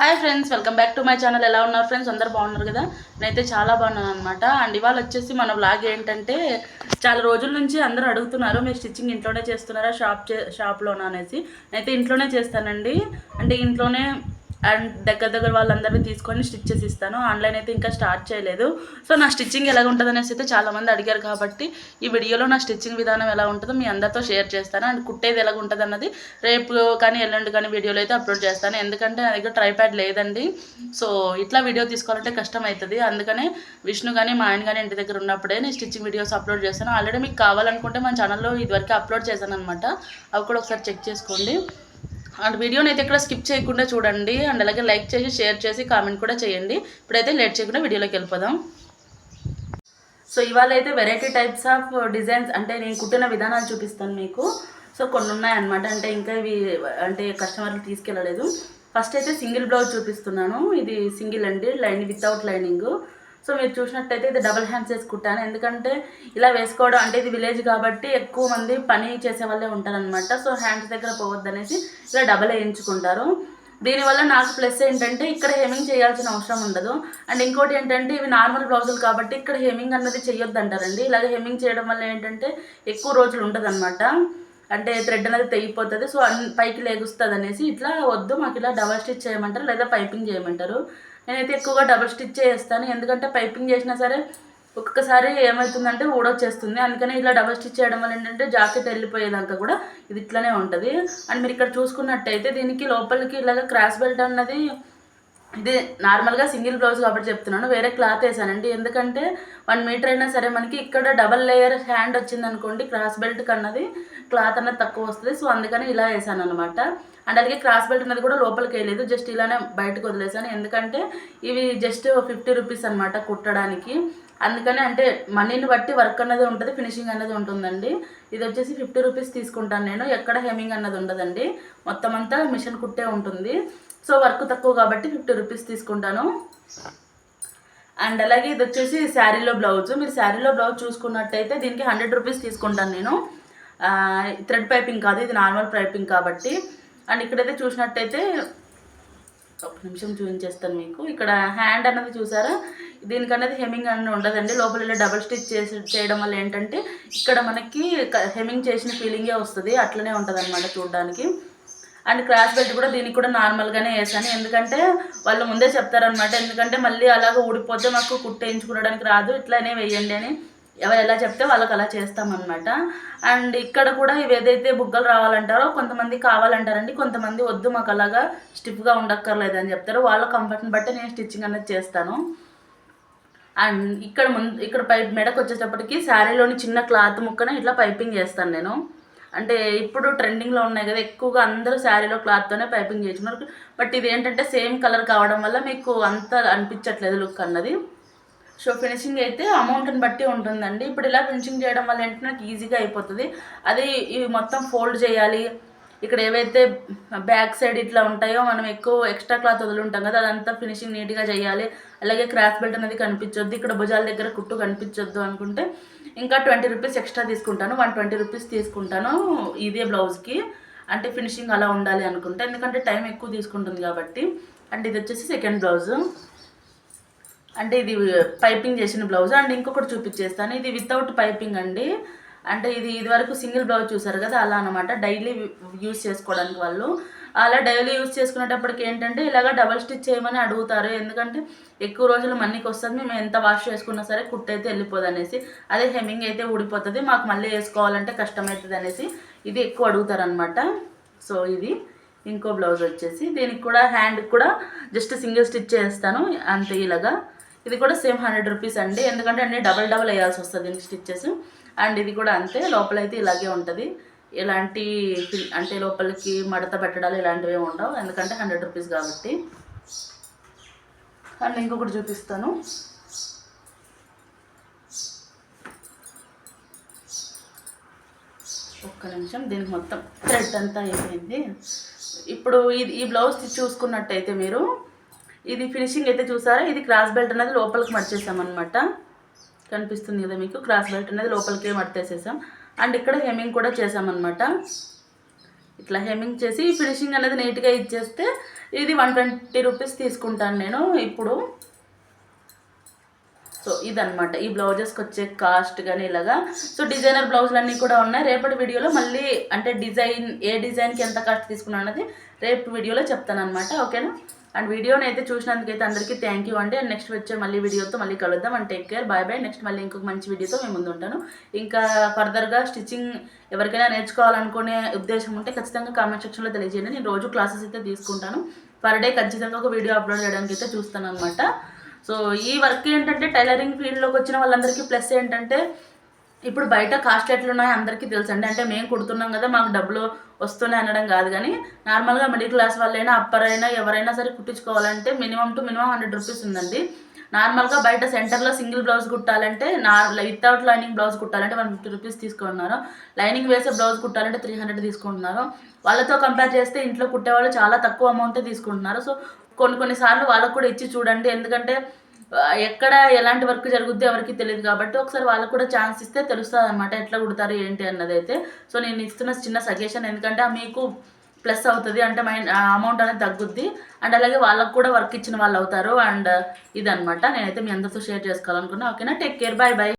Hi friends welcome back to my channel. ఎలా ఉన్నారు friends? అందరు బాగున్నారు కదా? నేనైతే చాలా బాగున్నాను అనమాట అండ్ ఇవాళ వచ్చేసి మన బ్లాగ్ ఏంటంటే చాలా రోజుల నుంచి అందరూ అడుగుతున్నారు మీరు స్టిచ్చింగ్ ఇంట్లోనే చేస్తున్నారా? షాప్ చే షాప్లోనా అనేసి. నేనైతే ఇంట్లోనే చేస్తానండి. అంటే ఇంట్లోనే అండ్ దగ్గర దగ్గర వాళ్ళందరినీ తీసుకొని స్టిచ్ చేసి ఇస్తాను. ఆన్లైన్ అయితే ఇంకా స్టార్ట్ చేయలేదు. సో నా స్టిచ్చింగ్ ఎలా ఉంటుంది అనేసి అయితే చాలామంది అడిగారు కాబట్టి ఈ వీడియోలో నా స్టిచ్చింగ్ విధానం ఎలా ఉంటుందో మీ అందరితో షేర్ చేస్తాను. అండ్ కుట్టేది ఎలా ఉంటుంది అన్నది రేపు కానీ ఎల్లుండి కానీ వీడియోలో అయితే అప్లోడ్ చేస్తాను. ఎందుకంటే నా దగ్గర ట్రైప్యాడ్ లేదండి. సో ఇట్లా వీడియో తీసుకోవాలంటే కష్టం అవుతుంది. అందుకనే విష్ణు కానీ మా ఆయన కానీ ఇంటి దగ్గర ఉన్నప్పుడే నేను స్టిచ్చింగ్ వీడియోస్ అప్లోడ్ చేస్తాను. ఆల్రెడీ మీకు కావాలనుకుంటే మన ఛానల్లో ఇదివరకు అప్లోడ్ చేశాను అనమాట అవి కూడా ఒకసారి చెక్ చేసుకోండి. అండ్ వీడియోని అయితే ఇక్కడ స్కిప్ చేయకుండా చూడండి. అండ్ అలాగే లైక్ చేసి షేర్ చేసి కామెంట్ కూడా చేయండి. ఇప్పుడైతే లేట్ చేయకుండా వీడియోలోకి వెళ్ళిపోదాం. సో ఇవాళ అయితే వెరైటీ టైప్స్ ఆఫ్ డిజైన్స్ అంటే నేను కుట్టిన విధానాలు చూపిస్తాను మీకు. సో కొన్ని ఉన్నాయన్నమాట. అంటే ఇంకా ఇవి అంటే కస్టమర్లు తీసుకెళ్ళలేదు. ఫస్ట్ అయితే సింగిల్ బ్లౌజ్ చూపిస్తున్నాను. ఇది సింగిల్ అండి లైన్ వితౌట్ లైనింగ్. సో మీరు చూసినట్టయితే ఇది డబల్ హ్యాండ్స్ వేసుకుంటాను ఎందుకంటే ఇలా వేసుకోవడం అంటే ఇది విలేజ్ కాబట్టి ఎక్కువ మంది పని చేసే వాళ్ళే ఉంటారనమాట సో హ్యాండ్స్ దగ్గర పోవద్దనేసి ఇలా డబల్ వేయించుకుంటారు. దీనివల్ల నాకు ప్లస్ ఏంటంటే ఇక్కడ హెమింగ్ చేయాల్సిన అవసరం ఉండదు. అండ్ ఇంకోటి ఏంటంటే ఇవి నార్మల్ బ్లౌజులు కాబట్టి ఇక్కడ హెమింగ్ అన్నది చేయొద్దు అంటారండి ఇలాగే హెమింగ్ చేయడం వల్ల ఏంటంటే ఎక్కువ రోజులు ఉంటుంది అంటే థ్రెడ్ అనేది తెగిపోతుంది. సో పైకి లేగుస్తుంది అనేసి ఇట్లా వద్దు మాకు ఇలా డబల్ స్టిచ్ చేయమంటారు లేదా పైపింగ్ చేయమంటారు. నేనైతే ఎక్కువగా డబల్ స్టిచ్ చేస్తాను. ఎందుకంటే పైపింగ్ చేసినా సరే ఒక్కొక్కసారి ఏమవుతుందంటే ఊడొచ్చేస్తుంది. అందుకని ఇలా డబల్ స్టిచ్ చేయడం వల్ల ఏంటంటే జాకెట్ వెళ్ళిపోయేదాకా కూడా ఇది ఇట్లానే ఉంటుంది. అండ్ మీరు ఇక్కడ చూసుకున్నట్టయితే దీనికి లోపలికి ఇలాగ క్రాస్ బెల్ట్ అన్నది ఇది నార్మల్గా సింగిల్ బ్లౌజ్ కాబట్టి చెప్తున్నాను. వేరే క్లాత్ వేసానండి. ఎందుకంటే వన్ మీటర్ అయినా సరే మనకి ఇక్కడ డబల్ లేయర్ హ్యాండ్ వచ్చింది అనుకోండి క్రాస్ బెల్ట్ కన్నది క్లాత్ అనేది తక్కువ వస్తుంది. సో అందుకని ఇలా వేసాను అనమాట అండ్ అలాగే క్రాస్ బెల్ట్ అనేది కూడా లోపలికి వేయలేదు. జస్ట్ ఇలానే బయటకు వదిలేసాను. ఎందుకంటే ఇవి జస్ట్ ఫిఫ్టీ రూపీస్ అనమాట కుట్టడానికి. అందుకని అంటే మనీని బట్టి వర్క్ అన్నది ఉంటుంది ఫినిషింగ్ అన్నది ఉంటుందండి. ఇది వచ్చేసి ఫిఫ్టీ రూపీస్ తీసుకుంటాను నేను. ఎక్కడ హెమింగ్ అన్నది ఉండదండి. మొత్తం అంతా మిషన్ కుట్టే ఉంటుంది. సో వర్క్ తక్కువ కాబట్టి ఫిఫ్టీ రూపీస్ తీసుకుంటాను. అండ్ అలాగే ఇది వచ్చేసి శారీలో బ్లౌజ్. మీరు శారీలో బ్లౌజ్ చూసుకున్నట్టయితే దీనికి హండ్రెడ్ రూపీస్ తీసుకుంటాను నేను. థ్రెడ్ పైపింగ్ కాదు ఇది నార్మల్ పైపింగ్ కాబట్టి. అండ్ ఇక్కడైతే చూసినట్టయితే ఒక నిమిషం చూపించేస్తాను మీకు. ఇక్కడ హ్యాండ్ అన్నది చూసారా? దీనికనేది హెమింగ్ అనేది ఉండదండి. లోపల ఇలా డబల్ స్టిచ్ చేసి చేయడం వల్ల ఏంటంటే ఇక్కడ మనకి హెమింగ్ చేసిన ఫీలింగే వస్తుంది. అట్లనే ఉంటుంది అనమాట చూడడానికి. అండ్ క్రాస్ బెల్ట్ కూడా దీనికి కూడా నార్మల్గానే వేసాను. ఎందుకంటే వాళ్ళు ముందే చెప్తారనమాట ఎందుకంటే మళ్ళీ అలాగ ఊడిపోతే మాకు కుట్టేయించుకోవడానికి రాదు. ఇట్లానే వేయండి అని ఎవరు ఎలా చెప్తే వాళ్ళకి అలా చేస్తామన్నమాట. అండ్ ఇక్కడ కూడా ఇవి ఏదైతే బుగ్గలు రావాలంటారో కొంతమంది కావాలంటారండి. కొంతమంది వద్దు మాకు అలాగా స్టిఫ్గా ఉండక్కర్లేదు అని చెప్తారు. వాళ్ళ కంఫర్ట్ని బట్టి నేను స్టిచ్చింగ్ అనేది చేస్తాను. అండ్ ఇక్కడ ముందు ఇక్కడ పైప్ మెడకు వచ్చేటప్పటికి శారీలోని చిన్న క్లాత్ ముక్కన ఇట్లా పైపింగ్ చేస్తాను నేను. అంటే ఇప్పుడు ట్రెండింగ్లో ఉన్నాయి కదా ఎక్కువగా అందరూ శారీలో క్లాత్తోనే పైపింగ్ చేస్తున్నారు. బట్ ఇది ఏంటంటే సేమ్ కలర్ కావడం వల్ల మీకు అంత అనిపించట్లేదు లుక్ అన్నది. సో ఫినిషింగ్ అయితే అమౌంట్ని బట్టి ఉంటుందండి. ఇప్పుడు ఇలా ఫినిషింగ్ చేయడం వల్ల ఏంటంటే నాకు ఈజీగా అయిపోతుంది. అది ఇవి మొత్తం ఫోల్డ్ చేయాలి ఇక్కడ ఏవైతే బ్యాక్ సైడ్ ఇట్లా ఉంటాయో మనం ఎక్కువ ఎక్స్ట్రా క్లాత్ వదులుంటాం కదా అదంతా ఫినిషింగ్ నీట్గా చేయాలి. అలాగే క్రాస్ బెల్ట్ అనేది కనిపించొద్దు. ఇక్కడ భుజాల దగ్గర కుట్టు కనిపించొద్దు అనుకుంటే ఇంకా ట్వంటీ రూపీస్ ఎక్స్ట్రా తీసుకుంటాను. వన్ ట్వంటీ రూపీస్ తీసుకుంటాను ఇదే బ్లౌజ్కి అంటే ఫినిషింగ్ అలా ఉండాలి అనుకుంటే ఎందుకంటే టైం ఎక్కువ తీసుకుంటుంది కాబట్టి. అండ్ ఇది వచ్చేసి సెకండ్ బ్లౌజ్ అంటే ఇది పైపింగ్ చేసిన బ్లౌజ్ అండ్ ఇంకొకటి చూపించేస్తాను. ఇది వితౌట్ పైపింగ్ అండి. అంటే ఇది ఇదివరకు సింగిల్ బ్లౌజ్ చూసారు కదా అలా అనమాట డైలీ యూస్ చేసుకోవడానికి వాళ్ళు. అలా డైలీ యూస్ చేసుకునేటప్పటికి ఏంటంటే ఇలాగ డబల్ స్టిచ్ చేయమని అడుగుతారు. ఎందుకంటే ఎక్కువ రోజులు మన్నీకి వస్తుంది. మేము ఎంత వాష్ చేసుకున్నా సరే కుట్టయితే వెళ్ళిపోదు అనేసి. అదే హెమ్మింగ్ అయితే ఊడిపోతుంది. మాకు మళ్ళీ వేసుకోవాలంటే కష్టమవుతుంది అనేసి ఇది ఎక్కువ అడుగుతారనమాట సో ఇది ఇంకో బ్లౌజ్ వచ్చేసి. దీనికి కూడా హ్యాండ్కి కూడా జస్ట్ సింగిల్ స్టిచ్ చేస్తాను. అంతే ఇలాగా. ఇది కూడా సేమ్ హండ్రెడ్ రూపీస్ అండి. ఎందుకంటే అన్ని డబల్ డబల్ వేయాల్సి వస్తుంది దీనికి స్టిచ్చెస్. అండ్ ఇది కూడా అంతే లోపలైతే ఇలాగే ఉంటుంది. ఎలాంటి అంటే లోపలికి మడత పెట్టడాలు ఇలాంటివి ఉండవు. ఎందుకంటే హండ్రెడ్ రూపీస్ కాబట్టి. అండ్ ఇంకొకటి చూపిస్తాను. ఒక్క నిమిషం దీనికి మొత్తం థ్రెడ్ అంతా అయిపోయింది. ఇప్పుడు ఇది ఈ బ్లౌజ్ చూసుకున్నట్టయితే మీరు ఇది ఫినిషింగ్ అయితే చూసారా? ఇది క్రాస్ బెల్ట్ అనేది లోపలికి మర్చేసామన్నమాట. కనిపిస్తుంది కదా మీకు? క్రాస్ బెల్ట్ అనేది లోపలికి మడతేసేసాం అండ్ ఇక్కడ హెమ్మింగ్ కూడా చేసామన్నమాట. ఇట్లా హెమ్మింగ్ చేసి ఫినిషింగ్ అనేది నీట్గా ఇచ్చేస్తే ఇది వన్ ట్వంటీ రూపీస్ తీసుకుంటాను నేను ఇప్పుడు. సో ఇదనమాట ఈ బ్లౌజెస్కి వచ్చే కాస్ట్ కానీ ఇలాగా. సో డిజైనర్ బ్లౌజులు అన్నీ కూడా ఉన్నాయి. రేపటి వీడియోలో మళ్ళీ అంటే డిజైన్ ఏ డిజైన్కి ఎంత కాస్ట్ తీసుకున్నాను అనేది రేపు వీడియోలో చెప్తాను అనమాట ఓకేనా అండ్ వీడియోని అయితే చూసినందుకైతే అందరికీ థ్యాంక్ యూ అండి అండ్ నెక్స్ట్ వచ్చే మళ్ళీ వీడియోతో మళ్ళీ కలుద్దాం and take care bye bye next మళ్ళీ ఇంకొక మంచి వీడియోతో మేము ముందు ఉంటాను. ఇంకా ఫర్దర్గా స్టిచ్చింగ్ ఎవరికైనా నేర్చుకోవాలనుకునే ఉద్దేశం ఉంటే ఖచ్చితంగా కామెంట్ సెక్షన్లో తెలియజేయండి. నేను రోజు క్లాసెస్ అయితే తీసుకుంటాను. పర్ డే ఖచ్చితంగా ఒక వీడియో అప్లోడ్ చేయడానికి అయితే చూస్తాను అనమాట సో ఈ వర్క్ ఏంటంటే టైలరింగ్ ఫీల్డ్లోకి వచ్చిన వాళ్ళందరికీ ప్లస్ ఏంటంటే ఇప్పుడు బయట కాస్ట్ ఎట్లున్నాయో అందరికీ తెలుసండి. అంటే మేము కుడుతున్నాం కదా మాకు డబ్బులు వస్తున్నాయి అనడం కాదు కానీ నార్మల్గా మిడిల్ క్లాస్ వాళ్ళైనా అప్పర్ అయినా ఎవరైనా సరే కుట్టించుకోవాలంటే minimum two minimum hundred rupees ఉందండి. నార్మల్గా బయట సెంటర్లో సింగిల్ బ్లౌజ్ కుట్టాలంటే నార్ వితౌట్ లైనింగ్ బ్లౌజ్ కుట్టాలంటే వన్ ఫిఫ్టీ రూపీస్ తీసుకుంటున్నారు. లైనింగ్ వేసే బ్లౌజ్ కుట్టాలంటే త్రీ హండ్రెడ్ తీసుకుంటున్నారు. వాళ్ళతో కంపేర్ చేస్తే ఇంట్లో కుట్టేవాళ్ళు చాలా తక్కువ అమౌంటే తీసుకుంటున్నారు. సో కొన్ని కొన్నిసార్లు వాళ్ళకు కూడా ఇచ్చి చూడండి. ఎందుకంటే ఎక్కడ ఎలాంటి వర్క్ జరుగుద్ది ఎవరికి తెలియదు కాబట్టి ఒకసారి వాళ్ళకు కూడా ఛాన్స్ ఇస్తే తెలుస్తుంది అనమాట ఎట్లా కుడతారు ఏంటి అన్నది అయితే సో నేను ఇస్తున్న చిన్న సజెషన్ ఎందుకంటే ఆ మీకు ప్లస్ అవుతుంది అంటే మైండ్ అమౌంట్ అనేది తగ్గుద్ది. అండ్ అలాగే వాళ్ళకు కూడా వర్క్ ఇచ్చిన వాళ్ళు అవుతారు. అండ్ ఇదనమాట నేనైతే మీ అందరితో షేర్ చేసుకోవాలనుకున్నా. ఓకేనా? Take care bye bye